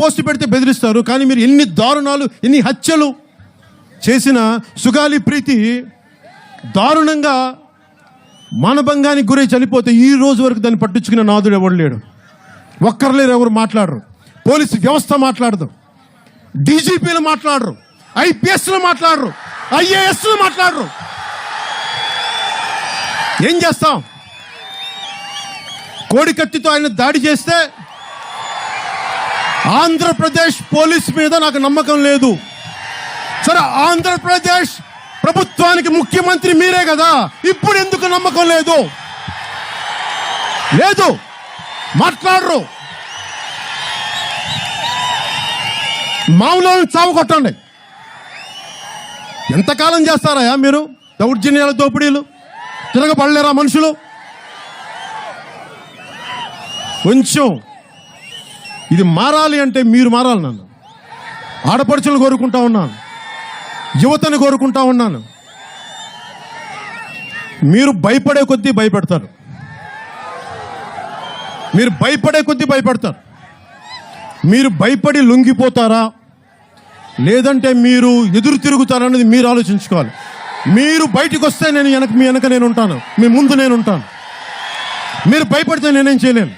Post పెడితే బెదిరిస్తారు. కానీ మీరు ఎన్ని దారుణాలు ఎన్ని హత్యలు చేసిన సుగాలి ప్రీతి దారుణంగా మానభంగానికి గురై చనిపోతే ఈ రోజు వరకు దాన్ని పట్టించుకున్న నాదుడు ఎవడు లేడు. ఒక్కరులేరు ఎవరు మాట్లాడరు. పోలీసు వ్యవస్థ మాట్లాడదు. డీజీపీలు మాట్లాడరు. ఐపీఎస్లు మాట్లాడరు. ఐఏఎస్లు మాట్లాడరు. ఏం చేస్తాం? కోడి కత్తితో ఆయన దాడి చేస్తే ఆంధ్రప్రదేశ్ పోలీస్ మీద నాకు నమ్మకం లేదు. సరే ఆంధ్రప్రదేశ్ ప్రభుత్వానికి ముఖ్యమంత్రి మీరే కదా. ఇప్పుడు ఎందుకు నమ్మకం లేదు? లేదు. మాట్లాడరు. మామూలు చావు కొట్టండి. ఎంతకాలం చేస్తారయ్యా మీరు? దౌర్జన్యాల దోపిడీలు? తిరగబడలేరా మనుషులు? కొంచెం ఇది మారాలి అంటే మీరు మారాలి నన్ను. ఆడపడుచులు కోరుకుంటా ఉన్నాను. యువతను కోరుకుంటా ఉన్నాను. మీరు భయపడే కొద్దీ భయపెడతారు. మీరు భయపడే కొద్దీ భయపెడతారు. మీరు భయపడి లొంగిపోతారా? లేదంటే మీరు ఎదురు తిరుగుతారనేది మీరు ఆలోచించుకోవాలి. మీరు బయటకు వస్తే నేను వెనక మీ వెనక నేను ఉంటాను. మీ ముందు నేను ఉంటాను. మీరు భయపడితే నేనేం చేయలేను.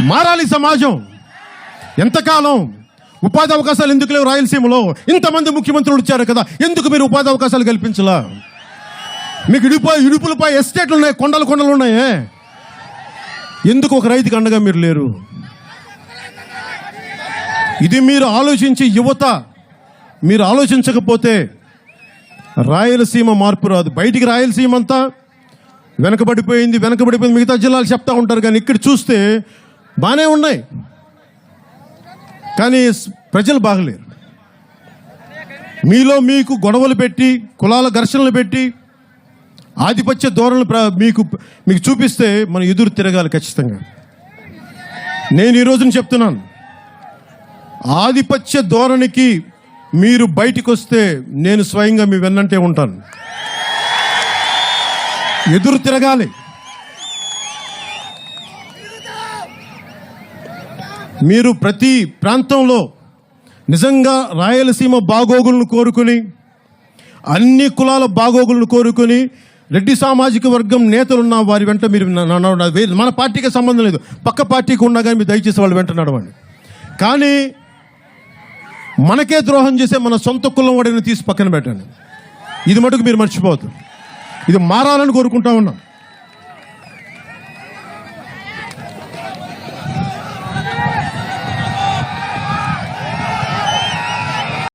మారాలి సమాజం. ఎంతకాలం? ఉపాధి అవకాశాలు ఎందుకు లేవు రాయలసీమలో? ఇంతమంది ముఖ్యమంత్రులు వచ్చారు కదా ఎందుకు మీరు ఉపాధి అవకాశాలు కల్పించలా? మీకు ఇడుపు ఇడుపులపై ఎస్టేట్లు ఉన్నాయి కొండలు కొండలు ఉన్నాయే. ఎందుకు ఒక రైతుకి అండగా మీరు లేరు? ఇది మీరు ఆలోచించి యువత. మీరు ఆలోచించకపోతే రాయలసీమ మార్పు రాదు. బయటికి రాయలసీమ అంతా వెనకబడిపోయింది వెనకబడిపోయింది మిగతా జిల్లాలు చెప్తా ఉంటారు కానీ ఇక్కడ చూస్తే బాగానే ఉన్నాయి. కానీ ప్రజలు బాగలేరు. మీలో మీకు గొడవలు పెట్టి కులాల ఘర్షణలు పెట్టి ఆధిపత్య ధోరణులు ప్ర- మీకు మీకు చూపిస్తే మనం ఎదురు తిరగాలి ఖచ్చితంగా. నేను ఈరోజున చెప్తున్నాను. ఆధిపత్య ధోరణికి మీరు బయటికి వస్తే నేను స్వయంగా మీ వెన్నంటే ఉంటాను. ఎదురు తిరగాలి. మీరు ప్రతి ప్రాంతంలో నిజంగా రాయలసీమ బాగోగులను కోరుకుని అన్ని కులాల బాగోగులను కోరుకుని రెడ్డి సామాజిక వర్గం నేతలున్న వారి వెంట మీరు మన పార్టీకి సంబంధం లేదు. పక్క పార్టీకి ఉన్నా కానీ మీరు దయచేసి వాళ్ళు వెంట నడవండి. కానీ మనకే ద్రోహం చేసే మన సొంత కులం వాడిని తీసి పక్కన పెట్టండి. ఇది మటుకు మీరు మర్చిపోవద్దు. ఇది మారాలని కోరుకుంటా ఉన్నాం.